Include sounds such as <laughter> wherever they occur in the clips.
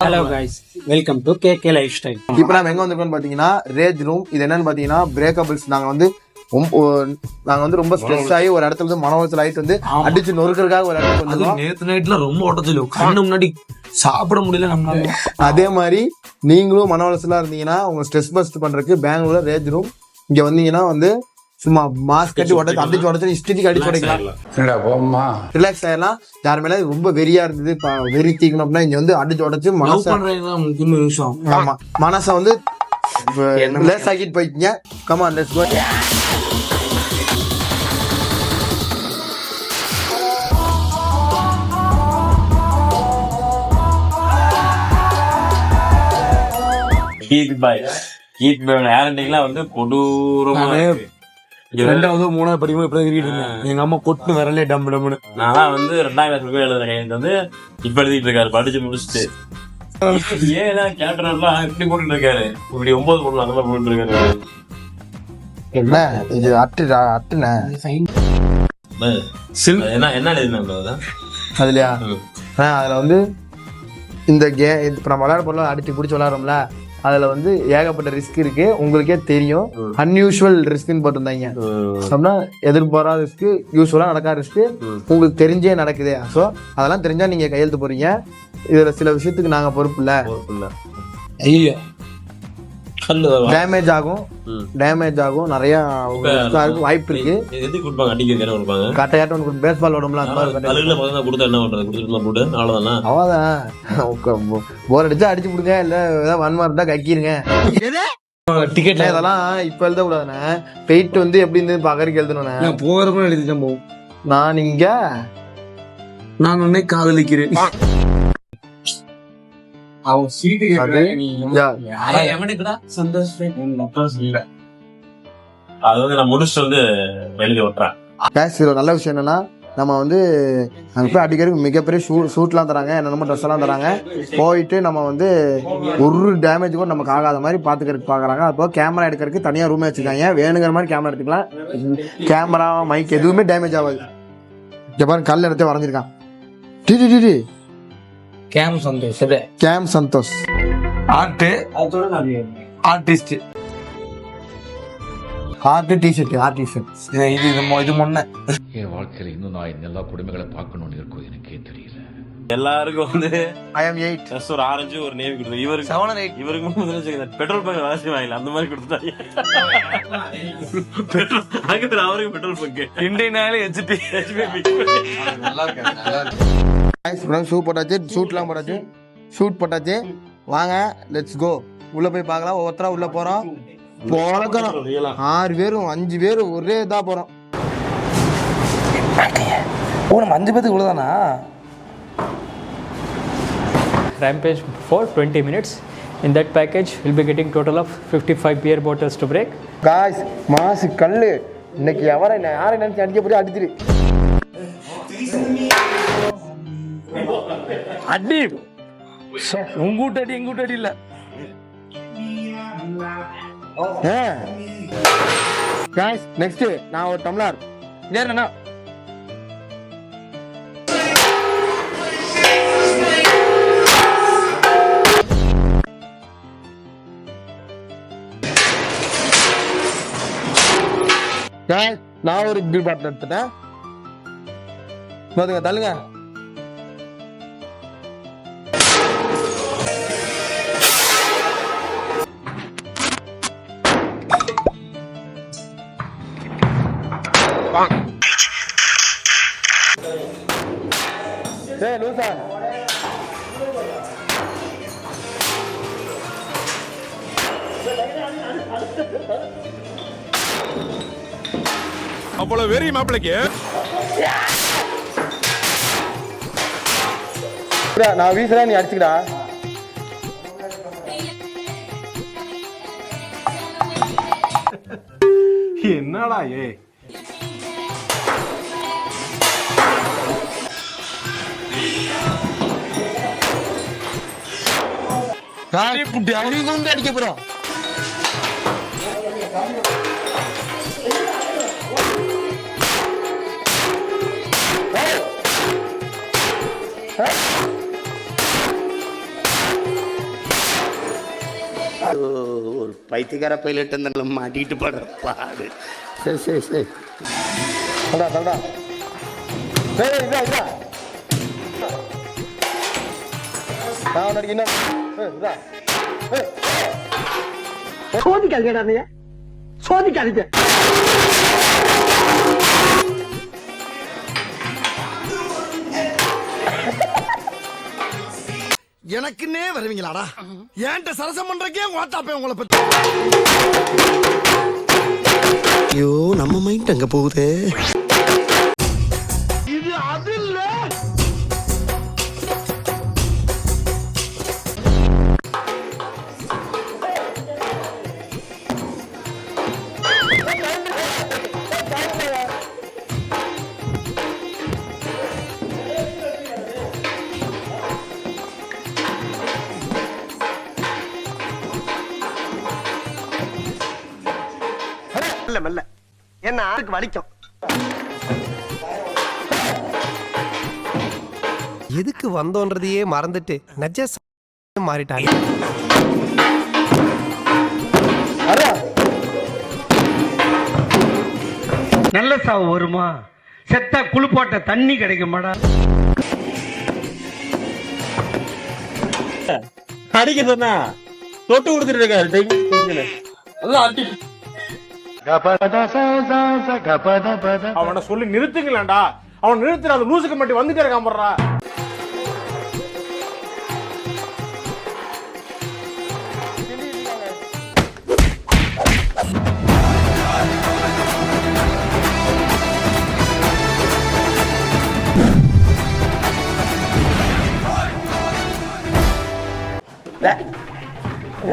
Hello guys welcome to K K lifestyle இப்போ நம்ம எங்க வந்திருக்கோம்னு பாத்தீங்கன்னா ரேஜ் ரூம் இது என்னன்னு பாத்தீங்கன்னா பிரேக்கபிள்ஸ் நாங்க வந்து ரொம்ப- ஓ- நாங்க வந்து ரொம்ப ஸ்ட்ரெஸ் ஆகி ஒரு இடத்துல வந்து மன உளைச்சல் ஆயிட்டு வந்து அடிச்சு நொறுக்கிறதுக்காக ஒரு அது வந்திருக்கோம். நேத்து நைட்ல ரொம்ப உடச்சல் கண்ணு முன்னாடி சாப்பிட முடியல நம்மளால. அதே மாதிரி நீங்களும் மன உளைச்சலா இருந்தீங்கன்னா உங்க ஸ்ட்ரெஸ் பஸ்ட் பண்றதுக்கு பெங்களூர்ல ரேஜ் ரூம் இங்க வந்தீங்கன்னா வந்து சும்மா மாஸ்க் கட்டி உடச்சு அடிச்சு உடச்சு இஷ்டத்துக்கு அடிச்சு உடைக்கலாம். ரிலாக்ஸ் ஆயிடலாம். யார் மேல? ரொம்ப வெறியா இருந்தது. வெறி தீக்கணும் அப்படின்னா இங்க வந்து அடிச்சு உடச்சு மனச ஆமா. மனச வந்து லேஸ் ஆக்கிட்டு போயிட்டீங்க. கமான் லெட்ஸ் கோ கீத் பாய் கீத் பாய் ஹேரண்டிங்லாம் வந்து கொடூரமா நானு இருக்கு. இங்க ரெண்டாவது மூணாவது படிக்கும் இப்படி எழுதிட்டு இருந்தேன். எங்க அம்மா கொட்டு விரலே டம் டம்னு. நான்லாம் வந்து ரெண்டாம் கிளாஸ் போய் எழுதுறேன் எனக்கு வந்து இப்ப எழுதிட்டு இருக்காரு படிச்சு முடிச்சுட்டு. ஏன் கேட்டர்லாம் இப்படி போட்டுட்டு இருக்காரு. இப்படி ஒன்பது அந்த மாதிரி போட்டுட்டு இருக்காரு. என்ன? இது அட்டு அட்டுன என்ன என்ன எழுதினா அதுலயா? ஆ, அதுல வந்து இந்த கே இப்போ நம்ம விளையாட பொருள் அடிச்சு பிடிச்சி விளையாடுறோம்ல. அதுல வந்து ஏகப்பட்ட ரிஸ்க் இருக்கு. உங்களுக்கே தெரியும். அன்யூஷுவல் ரிஸ்க்னு போட்டிருந்தாங்க. அப்படின்னா எதிர்பாராத ரிஸ்க் யூஸ்வலா நடக்காத ரிஸ்க் உங்களுக்கு தெரிஞ்சே நடக்குது. ஸோ அதெல்லாம் தெரிஞ்சா நீங்க கையெழுத்து போறீங்க இதுல சில விஷயத்துக்கு நாங்க பொறுப்பு இல்ல. ஐயோ டேமேஜ் ஆகும். டேமேஜ் ஆகும். நிறைய வாய்ப்பு இருக்கு. எதுக்கு கொடுப்பாங்க? அடிக்க என்ன கொடுப்பாங்க? கட்டையாட்டம் ஒன்று அந்த மாதிரி கட்டை. கல்லுல பார்த்தா கொடுத்தா என்ன பண்றது? கொடுத்துட்டு போட்டு. அவ்வளவுதானா? அவ்வளோதான் போர் அடிச்சா அடிச்சு விடுங்க இல்ல ஏதாவது வன்மா இருந்தா கக்கிருங்க. டிக்கெட் இல்ல, இதெல்லாம் இப்ப எழுத கூடாதுண்ணே. பெயிட் வந்து எப்படி இருந்து பகருக்கு எழுதணும்ண்ணே. நான் போகிறப்ப எழுதிட்டேன் போகும் நான் இங்க நான் உன்னை காதலிக்கிறேன். <laughs> அவன் சீட்டு அது யா, அது வந்து நான் முடிச்சுட்டு வந்து எழுதி விட்டுறேன் guys, இதுல ஒரு நல்ல விஷயம் என்னன்னா நம்ம வந்து அங்க போய் அடிக்கிறதுக்கு மிகப்பெரிய ஷூ ஷூட்லாம் தராங்க என்னென்னமோ ட்ரெஸ் எல்லாம் தராங்க. போயிட்டு நம்ம வந்து ஒரு டேமேஜ் கூட நமக்கு ஆகாத மாதிரி பாத்துக்கிறதுக்கு பாக்குறாங்க. அப்போ கேமரா எடுக்கிறதுக்கு தனியா ரூம் வச்சிருக்காங்க. வேணுங்கிற மாதிரி கேமரா எடுத்துக்கலாம். கேமரா மைக் எதுவுமே டேமேஜ் ஆகாது. பாருங்க கல் எடுத்து வரைஞ்சிருக்கான். T T, T T game Santhosh game Santhosh. Art artist. Art tshirt art tshirt இது இது மொ- இது முன்ன. என் வாழ்க்கையில இன்னும் நான் இந்த எல்லா குடும்பங்களை பார்க்கணும்னு இருக்கும் எனக்கே தெரியல. எல்லாருக்கும் வந்து ஐ எம் எயிட் ஜஸ்ட் ஒரு ஆரஞ்சு ஒரு நேவி கொடுத்து இவருக்கு செவன் எயிட் இவருக்கு மட்டும் வச்சுக்கோங்க, பெட்ரோல் பங்க் வாசி வாங்கல அந்த மாதிரி கொடுத்துட்டாங்க பெட்ரோல் அங்க அவருக்கு பெட்ரோல் பங்க். இந்தியனாலே ஹெச்பி ஷூ போட்டாச்சு ஷூட்லாம் போட்டாச்சு. ஷூட் போட்டாச்சு. வாங்க லெட்ஸ் கோ உள்ள போய் பார்க்கலாம். ஒவ்வொருத்தரா உள்ள போறோம். போறக்கணும் ஆறு பேரும் அஞ்சு பேரும் ஒரே இதா போறோம். ஓ நம்ம அஞ்சு பேத்துக்கு இவ்வளோதானா Rampage for 20 minutes. In that package, we'll be getting total of 55 beer bottles to break. Guys மாசு கல்லு. இன்னைக்கு எவரை யாரை நினைச்சு அடிக்க போய் அடிச்சிரு. அடி. உங்க வீட்டு அடி எங்கூட்ட வீட்டு அடி இல்ல நெக்ஸ்ட் நான் ஒரு டம்ளர் ஏறா நான் ஒரு பில் பாட்டில் எடுத்துட்டேன். தள்ளுங்க. தள்ளுங்க ஏய் லூசா. அவ்வளவு வெறி மாப்பிளைக்கு? நான் வீசுறேன் நீ அடிச்சுக்கடா. என்னடா ஏ அடி அடிக்க போறோம். ஒரு பைத்தியக்கார பைலட் அந்த மாட்டிட்டு படுற பாடு. சரி சரி சரி. சொல்டா சொல்டா டேய் இதா இதா நான் உனக்கு என்ன. சோதிக்காதீங்கடா நீ சோதிக்காதீங்க. எனக்குன்னே வருவீங்களாடா? ஏன்ட்ட சரசம் பண்றக்கே ஓட்டாப்பே உங்களை பத்தி ஐயோ நம்ம மைண்ட் அங்க போகுது? மெல்ல மெல்ல. என்ன ஆளுக்கு வலிக்கும். எதுக்கு வந்தோன்றதையே மறந்துட்டு நஜ மாறிட்டாங்க. நல்ல சாவு வருமா? செத்தா குளிப்பாட்ட தண்ணி கிடைக்குமாடா? அடிக்க சொன்னா தொட்டு கொடுத்துட்டு இருக்காரு டைம் அதான் அடி அவனை சொல்லி நிறுத்துங்களேன்டா. அவன் நிறுத்துற அது லூசுக்கு மட்டும் வந்துட்டே இருக்கான் போடுறா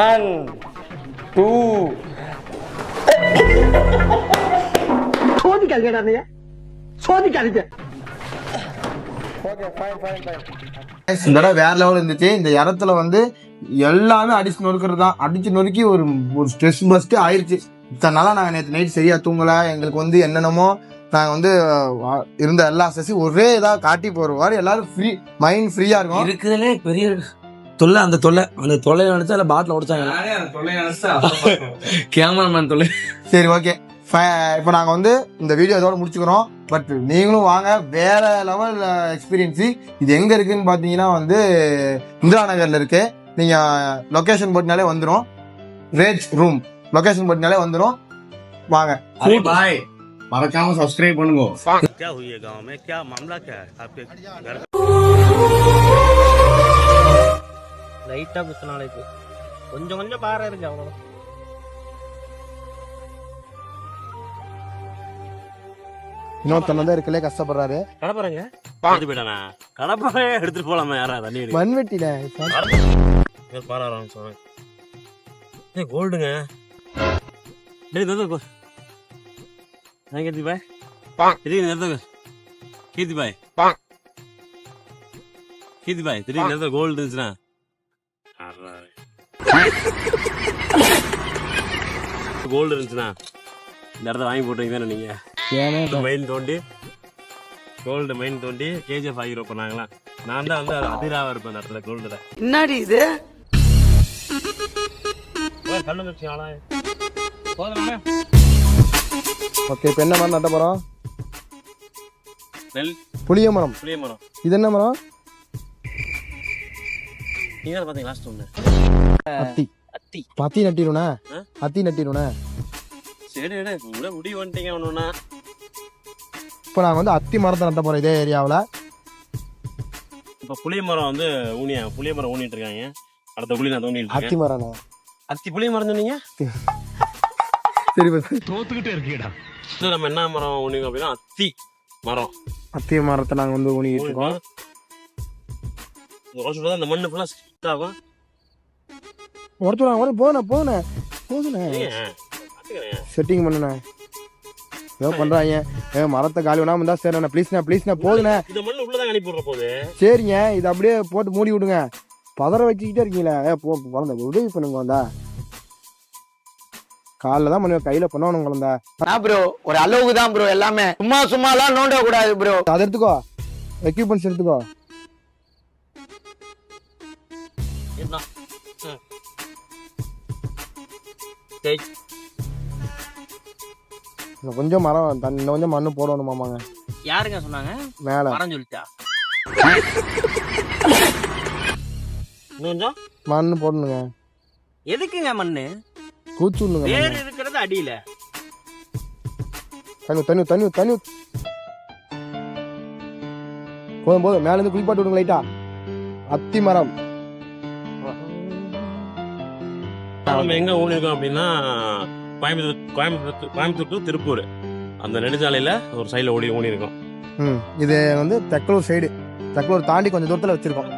ஒன் டூ சோதிக்காதீங்கடா சோதிக்காதீங்க. இந்த தடவை வேற லெவல் இருந்துச்சு. இந்த இடத்துல வந்து எல்லாமே அடிச்சு நொறுக்கிறது தான் அடிச்சு நொறுக்கி ஒரு ஒரு ஸ்ட்ரெஸ் பஸ்ட் ஆயிருச்சு. இத்தனை நாளா நாங்கள் நேற்று நைட் சரியா தூங்கல. எங்களுக்கு வந்து என்னென்னமோ நாங்கள் வந்து இருந்த எல்லா ஸ்ட்ரெஸ்ஸையும் ஒரே இதாக காட்டி போகிற எல்லாரும் ஃப்ரீ மைண்ட் ஃப்ரீயாக இருக்கும். இருக்கிறதுலே பெரிய தொல்லை அந்த தொல்லை. அந்த தொல்லை நினைச்சா இல்ல பாட்டில் உடைச்சாங்க. கேமராமேன் <laughs> தொல்லை. சரி ஓகே இப்போ நாங்கள் வந்து இந்த வீடியோ இதோட முடிச்சுக்கிறோம் பட் நீங்களும் வாங்க வேற லெவல் எக்ஸ்பீரியன்ஸு இது எங்கே இருக்குன்னு பார்த்தீங்கன்னா வந்து இந்திரா நகரில் இருக்கு நீங்கள் லொக்கேஷன் போட்டினாலே வந்துடும் ரேஜ் ரூம் லொக்கேஷன் போட்டினாலே வந்துடும் வாங்க பாய் மறக்காம சப்ஸ்கிரைப் பண்ணுங்க क्या हुई है गांव में क्या मामला क्या है आपके घर லைட்டா குத்து நாளைக்கு கொஞ்சம் கொஞ்சம் பாறை இருக்கு அவ்வளவு இன்னொருத்தன் தான் இருக்கலே கஷ்டப்படுறாரு. கடப்பாருங்க எடுத்து போயிட்டானா? கடப்பாறை எடுத்துட்டு போலாமா யாரா? தண்ணி மண்வெட்டில பாறை ஆரம்பிச்சோம் ஏ கோல்டுங்க. டேய் நிறுத்து நான் கீர்த்தி பாய். திடீர்னு நிறுத்துங்க கீர்த்தி பாய். கீர்த்தி பாய் திடீர்னு நிறுத்த கோல்டு இருந்துச்சுன்னா. கோல்டு இருந்துச்சுன்னா இந்த இடத்த வாங்கி போட்டுருங்க தானே நீங்க? மைன் தோண்டி கோல்டு மைன் தோண்டி கேஜிஎஃப் ஆகிரும் பண்ணாங்களா நான் தான் வந்து அதிராவா இருப்பேன் அந்த இடத்துல கோல்டுல என்னடி இது? கல்லு வச்சு ஆளா. ஓகே இப்போ என்ன மரம் நட்ட போகிறோம் நெல். புளிய மரம். புளிய மரம். இது என்ன மரம்? நீங்க தான் பாத்தீங்க லாஸ்ட் ஒன்று அத்தி. அத்தி. பத்தி நட்டிடுண்ணே ஆ? அத்தி நட்டிடுண்ணே சரி விட கூட முடிவு வந்துட்டீங்க ஒன்றுனா இப்போ நாங்கள் வந்து அத்தி மரத்தை நட்ட போகிறோம் இதே ஏரியாவில். இப்போ புளிய மரம் வந்து ஊனியா புளிய மரம் ஊனிட்டு இருக்காங்க. அடுத்த புளி நான் தோண்டிட்டு அத்தி இருக்கேன் மரம்ண்ணே அத்தி புளிய மரம் சொன்னீங்க? சரி தோத்துக்கிட்டே இருக்கீடா இது நம்ம என்ன மரம் ஊனிங்க அப்படின்னா அத்தி மரம். அத்தி மரத்தை நாங்கள் வந்து ஊனிக்கிட்டு இருக்கோம். அந்த மண்ணு ஃபுல்லாக ஸ்டிட் ஆகும். ஒருத்தர் ஒரு போதுண்ணே. போதுண்ணே போதுண்ணே. செட்டிங் பண்ணுண்ணே. ஏதோ பண்ணுறாங்க ஏ மரத்தை காலி பண்ணாமல் இருந்தால் சரிண்ணே ப்ளீஸ்ண்ணே ப்ளீஸ்ண்ணே போதுண்ணே. இந்த மண்ணு உள்ளதான் அனுப்பி விடுற போது. சரிங்க இதை அப்படியே போட்டு மூடி விடுங்க. பதற வச்சுக்கிட்டே இருக்கீங்களே. ஏ போ குழந்தை உதவி பண்ணுங்க வந்தா காலில் தான் பண்ணுவேன் கையில் பண்ணணும் குழந்தை. ப்ரோ ஒரு அளவுக்கு தான் ப்ரோ எல்லாமே. சும்மா சும்மாலாம் நோண்ட கூடாது ப்ரோ அதை எடுத்துக்கோ. எக்யூப்மெண்ட்ஸ் எடுத்துக்கோ. என்ன? இன்னும் கொஞ்சம் மரம் தண்ணி இன்னும் கொஞ்சம் மண்ணு போடணுமாமாங்க. யாருங்க சொன்னாங்க? மேல. மரம் சொல்லிட்டா? கொஞ்சம்? மண்ணு போடணுங்க. எதுக்குங்க மண்ணு? கூச்சு விடணுங்க வேர். இருக்கிறது அடியில. தண்ணி தண்ணி தண்ணி தண்ணி. போதும் போதும். மேல இருந்து குளிப்பாட்டு விடுங்க லைட்டா அத்தி மரம். நம்ம எங்க ஊனி இருக்கோம் அப்படின்னா கோயம்புத்தூர் கோயம்புத்தூர் கோயம்புத்தூர் டு திருப்பூர். அந்த நெடுஞ்சாலையில ஒரு சைடுல ஓடி ஓடி இருக்கும் ம் இது வந்து தெக்கலூர் சைடு தெக்கலூர் தாண்டி கொஞ்சம் தூரத்துல வச்சிருக்கோம்.